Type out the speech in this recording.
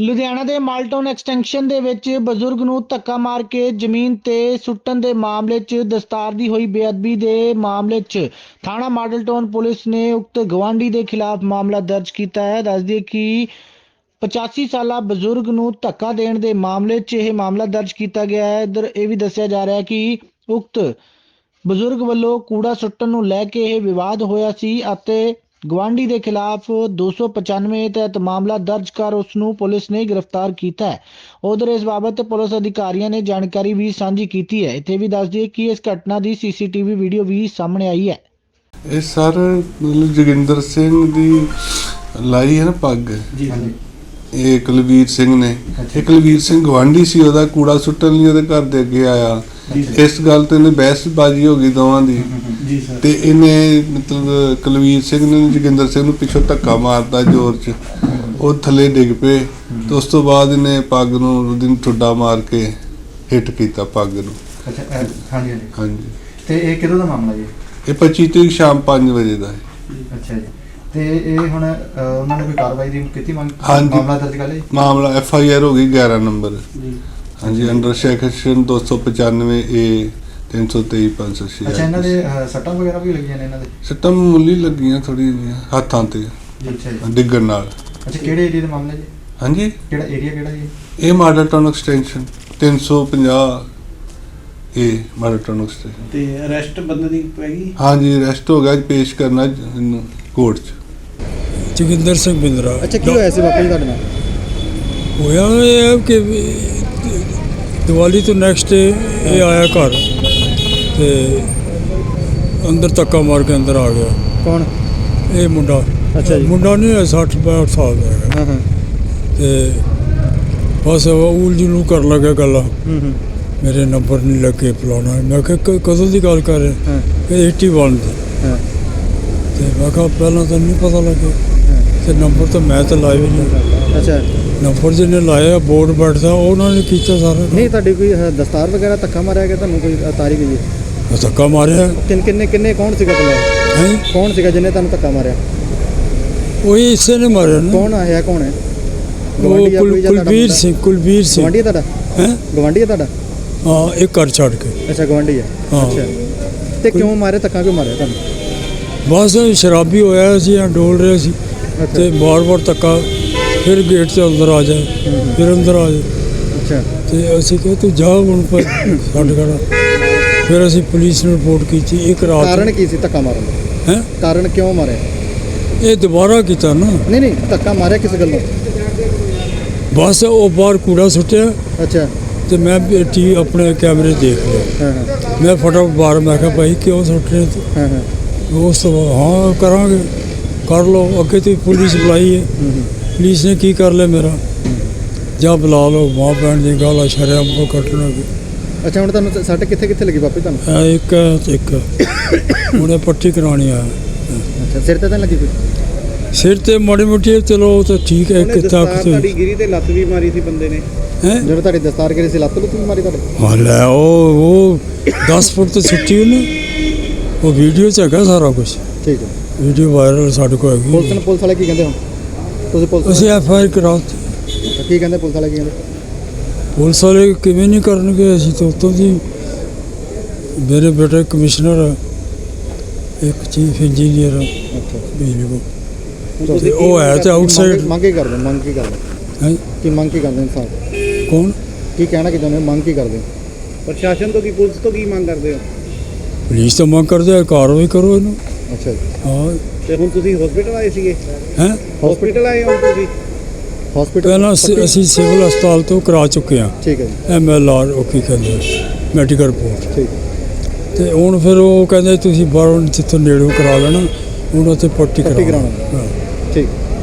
ਲੁਧਿਆਣਾ ਦੇ Malton extension ਦੇ ਵਿੱਚ ਬਜ਼ੁਰਗ ਨੂੰ ਧੱਕਾ ਮਾਰ ਕੇ ਜ਼ਮੀਨ ਤੇ ਸੁੱਟਣ ਦੇ ਮਾਮਲੇ 'ਚ ਦਸਤਾਰ ਦੀ ਹੋਈ ਬੇਅਦਬੀ ਦੇ ਮਾਮਲੇ 'ਚ ਥਾਣਾ ਮਾਡਲ ਪੁਲਿਸ ਨੇ ਉਕਤ ਗਵਾਂਢੀ ਦੇ ਖਿਲਾਫ ਮਾਮਲਾ ਦਰਜ ਕੀਤਾ ਹੈ। ਦੱਸਦੀ ਕਿ 85 ਸਾਲਾ ਬਜ਼ੁਰਗ ਨੂੰ ਧੱਕਾ ਦੇਣ ਦੇ ਮਾਮਲੇ 'ਚ ਇਹ ਮਾਮਲਾ ਦਰਜ ਕੀਤਾ ਗਿਆ ਹੈ। ਇਧਰ ਇਹ ਵੀ ਦੱਸਿਆ ਜਾ ਰਿਹਾ ਹੈ ਕਿ ਉਕਤ ਬਜ਼ੁਰਗ ਵੱਲੋਂ ਕੂੜਾ ਸੁੱਟਣ ਨੂੰ ਲੈ ਕੇ ਇਹ ਵਿਵਾਦ ਹੋਇਆ ਸੀ ਅਤੇ ਗਵਾਂਢੀ ਦੇ ਖਿਲਾਫ 295 ਤਹਿਤ ਮਾਮਲਾ ਦਰਜ ਕਰ ਉਸ ਨੂੰ ਪੁਲਿਸ ਨੇ ਗ੍ਰਿਫਤਾਰ ਕੀਤਾ ਹੈ। ਉਧਰ ਇਸ ਬਾਬਤ ਪੁਲਿਸ ਅਧਿਕਾਰੀਆਂ ਨੇ ਜਾਣਕਾਰੀ ਵੀ ਸਾਂਝੀ ਕੀਤੀ ਹੈ। ਇੱਥੇ ਵੀ ਦੱਸ ਦਈਏ ਕਿ ਇਸ ਘਟਨਾ ਦੀ ਸੀਸੀਟੀਵੀ ਵੀਡੀਓ ਵੀ ਸਾਹਮਣੇ ਆਈ ਹੈ। ਇਹ ਸਰ ਮਤਲਬ ਜੋਗਿੰਦਰ ਸਿੰਘ ਦੀ ਲਾਈ ਹੈ ਨਾ ਪੱਗ? ਜੀ ਹਾਂਜੀ। ਇਹ ਕੁਲਵੀਰ ਸਿੰਘ ਨੇ। ਇਹ ਕੁਲਵੀਰ ਸਿੰਘ ਗਵਾਂਢੀ ਸੀ ਉਹਦਾ ਕੂੜਾ ਸੁੱਟਣ ਲਈ ਉਹਦੇ ਘਰ ਦੇ ਅੱਗੇ ਆਇਆ। ਇਸ ਗੱਲ ਤੇ ਇਹਨੇ ਬਹਿਸਬਾਜ਼ੀ ਹੋ ਗਈ ਦੋਵਾਂ ਦੀ। ਜੀ ਸਰ। ਤੇ ਇਹਨੇ ਮਤਲਬ ਕੁਲਵੀਰ ਸਿੰਘ ਨੇ ਜੋਗਿੰਦਰ ਸਿੰਘ ਨੂੰ ਪਿੱਛੋਂ ਧੱਕਾ ਮਾਰਤਾ ਜ਼ੋਰ 'ਚ। ਉਹ ਥੱਲੇ ਡਿੱਗ ਪਏ। ਤੇ ਉਸ ਤੋਂ ਬਾਅਦ ਇਹਨੇ ਪੱਗ ਨੂੰ ਉਹਦੀ ਨੂੰ ਠੁੱਡਾ ਮਾਰ ਕੇ ਹਿੱਟ ਕੀਤਾ ਪੱਗ ਨੂੰ। ਅੱਛਾ ਹਾਂਜੀ ਹਾਂਜੀ। ਤੇ ਇਹ ਕਿਦੋਂ ਦਾ ਮਾਮਲਾ ਜੀ? ਇਹ 25 ਤਰੀਕ ਸ਼ਾਮ 5 ਵਜੇ ਦਾ ਹੈ। ਅੱਛਾ ਜੀ। ਤੇ ਇਹ ਹੁਣ ਉਹਨਾਂ ਨੇ ਕੋਈ ਕਾਰਵਾਈ ਦੀ ਕੀਤੀ? ਮੰਗ ਹਾਂਜੀ। ਮਾਮਲਾ ਦਰਜ ਕਰ ਲਿਆ ਮਾਮਲਾ ਐਫ ਆਈ ਆਰ ਹੋ ਗਈ 11 ਨੰਬਰ। ਜੀ। ਹਾਂਜੀ ਅੰਡਰ ਸੈਕਸ਼ਨ 295 ਏ 323 506 ਅੱਛਾ ਇਹਨਾਂ ਦੇ ਸੱਟਾਂ ਵਗੈਰਾ ਵੀ ਲੱਗੀਆਂ ਨੇ ਇਹਨਾਂ ਦੇ? ਸੱਟਾਂ ਮੁੱਲੀ ਲੱਗੀਆਂ ਥੋੜੀ ਜਿਹੀਆਂ ਹੱਥਾਂ ਤੇ। ਅੱਛਾ ਜੀ। ਡਿੱਗਣ ਨਾਲ। ਅੱਛਾ ਕਿਹੜੇ ਏਰੀਆ ਦੇ ਮਾਮਲੇ ਜੀ? ਹਾਂਜੀ? ਕਿਹੜਾ ਏਰੀਆ ਕਿਹੜਾ ਜੀ? ਇਹ ਮਾਡਲ ਟਾਊਨ ਐਕਸਟੈਂਸ਼ਨ 350 ਇਹ ਮਾਡਲ ਟਾਊਨ ਐਕਸਟੈਂਸ਼ਨ। ਤੇ ਅਰੈਸਟ ਬੰਦੇ ਦੀ ਪੈ ਗਈ? ਹਾਂਜੀ ਅਰੈਸਟ ਹੋ ਗਿਆ ਅੱਜ ਪੇਸ਼ ਕਰਨਾ ਕੋਰਟ 'ਚ। ਜੋਗਿੰਦਰ ਸਿੰਘ ਬਿੰਦਰਾ। ਅੱਛਾ ਕੀ ਹੋਇਆ ਸੀ ਬਾਪੂ ਜੀ ਤੁਹਾਡੇ ਨਾਲ? ਹੋਇਆ ਇਹ ਹੈ ਕਿ ਵੀ ਦੀਵਾਲੀ ਤੋਂ ਨੈਕਸਟ ਡੇ ਇਹ ਆਇਆ ਘਰ ਤੇ ਅੰਦਰ ਧੱਕਾ ਮਾਰ ਕੇ ਅੰਦਰ ਆ ਗਿਆ। ਕੌਣ? ਇਹ ਮੁੰਡਾ। ਅੱਛਾ ਜੀ। ਮੁੰਡਾ ਨਹੀਂ 60 65 ਸਾਲ ਦਾ ਹੈਗਾ। ਹਾਂ ਹਾਂ। ਤੇ ਬਸ ਉਹ ਉਲਝਣੂ ਕਰਨ ਲੱਗਾ ਗੱਲਾਂ। ਹੂੰ ਹੂੰ। ਮੇਰੇ ਨੰਬਰ ਨਹੀਂ ਲੱਗੇ ਫਲਾਣਾ। ਮੈਂ ਕਿਹਾ ਕ- ਕਦੋਂ ਦੀ ਗੱਲ ਕਰ ਰਹੇ? ਹਾਂ। ਕਿ 81 ਦੀ। ਹਾਂ। ਤੇ ਮੈਂ ਕਿਹਾ ਪਹਿਲਾਂ ਤਾਂ ਨਹੀਂ ਪਤਾ ਲੱਗੇ ਹਾਂ। ਤੇ ਨੰਬਰ ਤਾਂ ਮੈਂ ਤਾਂ ਲਾਇਆ ਨਹੀਂ ਅੱਛਾ। ਨੰਬਰ ਜਿਹਨੇ ਲਾਇਆ ਬੋਰਡ ਬੈਠਦਾ ਉਹਨਾਂ ਨੇ ਕੀਤਾ ਸਾਰਾ। ਨਹੀਂ ਤੁਹਾਡੀ ਕੋਈ ਦਸਤਾਰ ਵਗੈਰਾ ਧੱਕਾ ਮਾਰਿਆ ਗਿਆ ਤੁਹਾਨੂੰ ਕੋਈ ਤਾਰੀ ਗਈ ਹੈ ਧੱਕਾ ਮਾਰਿਆ। ਕਿੰਨ ਕਿੰਨੇ ਕਿੰਨੇ ਕੌਣ ਸੀਗਾ ਤੁਹਾਨੂੰ? ਹੈ? ਕੌਣ ਸੀਗਾ ਜਿਹਨੇ ਤੁਹਾਨੂੰ ਧੱਕਾ ਮਾਰਿਆ? ਉਹੀ ਇਸੇ ਨੇ ਮਾਰਿਆ ਨਾ। ਕੌਣ ਆਇਆ ਕੌਣ ਹੈ? ਉਹ ਗਵਾਂਢੀ ਆ ਕੁਲ- ਕੋਈ ਜਾਂ ਤੁਹਾਡਾ ਕੁਲਬੀਰ ਮੁੰਡਾ? ਸਿੰਘ ਕੁਲਬੀਰ ਸਿੰਘ। ਗਵਾਂਢੀ ਹੈ ਤੁਹਾਡਾ? ਹੈ? ਗਵਾਂਢੀ ਹੈ ਤੁਹਾਡਾ? ਹਾਂ ਇਹ ਘਰ ਛੱਡ ਕੇ। ਅੱਛਾ ਗਵਾਂਢੀ ਹੈ ਹਾਂ। ਅੱਛਾ। ਤੇ ਕਿਉਂ ਮਾਰਿਆ ਧੱਕਾ ਕਿਉਂ ਮਾਰਿਆ ਤੁਹਾਨੂੰ? ਬਸ ਸ਼ਰਾਬੀ ਹੋਇਆ ਸੀ ਜਾਂ ਡੋਲ ਰਹੇ ਸੀ। ਤੇ ਬਾਰ-ਬਾਰ ਧੱਕਾ ਫਿਰ ਗੇਟ ਤੇ ਅੰਦਰ ਆ ਜਾ ਫਿਰ ਅੰਦਰ ਆ ਜਾ। ਅੱਛਾ। ਤੇ ਅਸੀਂ ਕਿਹਾ ਤੂੰ ਜਾ ਹੁਣ ਪਰ ਛੱਡ ਖੜਾ। ਫਿਰ ਅਸੀਂ ਪੁਲਿਸ ਨੂੰ ਰਿਪੋਰਟ ਕੀਤੀ ਇੱਕ ਰਾਤ ਕਾਰਨ ਕੀ ਸੀ ਧੱਕਾ ਮਾਰਨ ਦਾ? ਹੈ? ਕਾਰਨ ਕਿਉਂ ਮਾਰਿਆ? ਇਹ ਦੁਬਾਰਾ ਕੀਤਾ ਨਾ। ਨਹੀਂ ਨਹੀਂ ਧੱਕਾ ਮਾਰਿਆ ਕਿਸ ਗੱਲੋਂ? ਬਸ ਉਹ ਬਾਹਰ ਕੂੜਾ ਸੁੱਟਿਆ। ਅੱਛਾ। ਤੇ ਮੈਂ ਟੀ ਆਪਣੇ ਕੈਮਰੇ ਦੇਖ ਲਿਆ। ਮੈਂ ਫਟਾਫਟ ਬਾਹਰ ਮੈਂ ਕਿਹਾ ਭਾਈ ਕਿਉਂ ਸੁੱਟ ਰਹੇ ਤੂੰ? ਹਾਂ ਹਾਂ। ਉਸ ਤੋਂ ਹਾਂ ਕਰਾਂਗੇ। ਕਰ ਲਓ ਅੱਗੇ ਤੇ ਪੁਲਿਸ ਬੁਲਾਈ ਹੈ। ਪੁਲਿਸ ਨੇ ਕੀ ਕਰ ਲਿਆ ਮੇਰਾ? ਜਾਂ ਬੁਲਾ ਲਓ ਮਾਂ ਭੈਣ ਦੀ ਗੱਲ ਆ ਸ਼ਰਮ ਕੋ ਕੱਟਣਾ ਅੱਛਾ ਹੁਣ ਤੁਹਾਨੂੰ ਸੱਟ ਕਿੱਥੇ ਕਿੱਥੇ ਲੱਗੀ ਬਾਪੂ ਤੁਹਾਨੂੰ? ਇੱਕ ਇੱਕ। ਉਹਨੇ ਪੱਟੀ ਕਰਾਉਣੀ ਆ। ਅੱਛਾ ਸਿਰ ਤੇ ਤਾਂ ਲੱਗੀ ਕੋਈ? ਸਿਰ ਤੇ ਮਾੜੀ ਮੋਟੀ ਚਲੋ ਉਹ ਤਾਂ ਠੀਕ ਹੈ ਇੱਕ ਤੱਕ ਤੇ ਗਿਰੀ ਤੇ ਲੱਤ ਵੀ ਮਾਰੀ ਸੀ ਬੰਦੇ ਨੇ। ਹੈ? ਜਦੋਂ ਤੁਹਾਡੀ ਦਸਤਾਰ ਕਰੀ ਸੀ ਲੱਤ ਲੁੱਤ ਵੀ ਮਾਰੀ ਤੁਹਾਡੇ? ਹਾਂ ਲੈ ਉਹ ਉਹ 10 ਫੁੱਟ ਤੇ ਸੁੱਟੀ ਉਹਨੇ। ਉਹ ਵੀਡੀਓ ਚ ਹੈਗਾ ਸਾਰਾ ਕੁਝ ਠੀਕ ਹੈ। ਵੀਡੀਓ ਵਾਇਰਲ ਸਾਡੇ ਕੋਲ ਪੁਲਿਸ ਹੈਗੀ ਨੂੰ ਪੁਲਿਸ ਵਾਲੇ ਕੀ ਕਹਿੰਦੇ ਹੁਣ ਤੁਸੀਂ ਪੁਲਿਸ ਅਸੀਂ ਐਫ ਆਈ ਕਰਾਤੀ। ਕੀ ਕਹਿੰਦੇ ਪੁਲਿਸ ਵਾਲੇ ਕੀ ਕਹਿੰਦੇ? ਪੁਲਿਸ ਵਾਲੇ ਕਿਵੇਂ ਨਹੀਂ ਕਰਨਗੇ? ਅਸੀਂ ਤਾਂ ਉੱਤੋਂ ਦੀ ਮੇਰੇ ਬੇਟੇ ਕਮਿਸ਼ਨਰ ਆ, ਇੱਕ ਚੀਫ ਇੰਜੀਨੀਅਰ ਆ ਅੱਛਾ। ਬਿਜਲੀ ਬੋਰਡ ਤੇ ਉਹ ਹੈ ਤੇ ਆਊਟਸਾਈਡ ਮੰਗ ਕੀ ਕਰਦੇ ਮੰਗ ਕੀ ਕਰਦੇ ਹੈ? ਕੀ ਮੰਗ ਕੀ ਕਰਦੇ ਇਨਸਾਨ? ਕੌਣ? ਕੀ ਕਹਿਣਾ ਕਿ ਹੋ? ਮੰਗ ਕੀ ਕਰਦੇ ਹੋ? ਪ੍ਰਸ਼ਾਸਨ ਤੋਂ ਕੀ ਪੁਲਿਸ ਤੋਂ ਕੀ ਮੰਗ ਕਰਦੇ ਹੋ? ਪੁਲਿਸ ਤਾਂ ਮੰਗ ਕਰਦੇ ਆ ਕਾਰਵਾਈ ਕਰੋ ਇਹਨੂੰ। ਅੱਛਾ ਜੀ। ਹਾਂ। ਤੇ ਹੁਣ ਤੁਸੀਂ ਹਸਪੀਟਲ ਆਏ ਸੀਗੇ? ਹੈ? ਹਸਪੀਟਲ ਆਏ ਹੋ ਤੁਸੀਂ? ਹਸਪੀਟਲ ਪਹਿਲਾਂ ਅਸੀਂ- ਅਸੀਂ ਸਿਵਲ ਹਸਪਤਾਲ ਤੋਂ ਕਰਾ ਚੁੱਕੇ ਹਾਂ। ਠੀਕ ਹੈ ਜੀ। ਐਮ ਐਲ ਆਰ ਉਹ ਕੀ ਕਹਿੰਦੇ ਮੈਡੀਕਲ ਰਿਪੋਰਟ ਠੀਕ ਤੇ ਹੁਣ ਫਿਰ ਉਹ ਕਹਿੰਦੇ ਤੁਸੀਂ ਬਾਹਰੋਂ ਜਿੱਥੋਂ ਨੇੜੋਂ ਕਰਾ ਲੈਣਾ ਉਹਨਾਂ ਤੇ ਪੱਟੀ ਪੱਟੀ ਕਰਾ ਕਰਾਉਣਾ। ਹਾਂ। ਠੀਕ।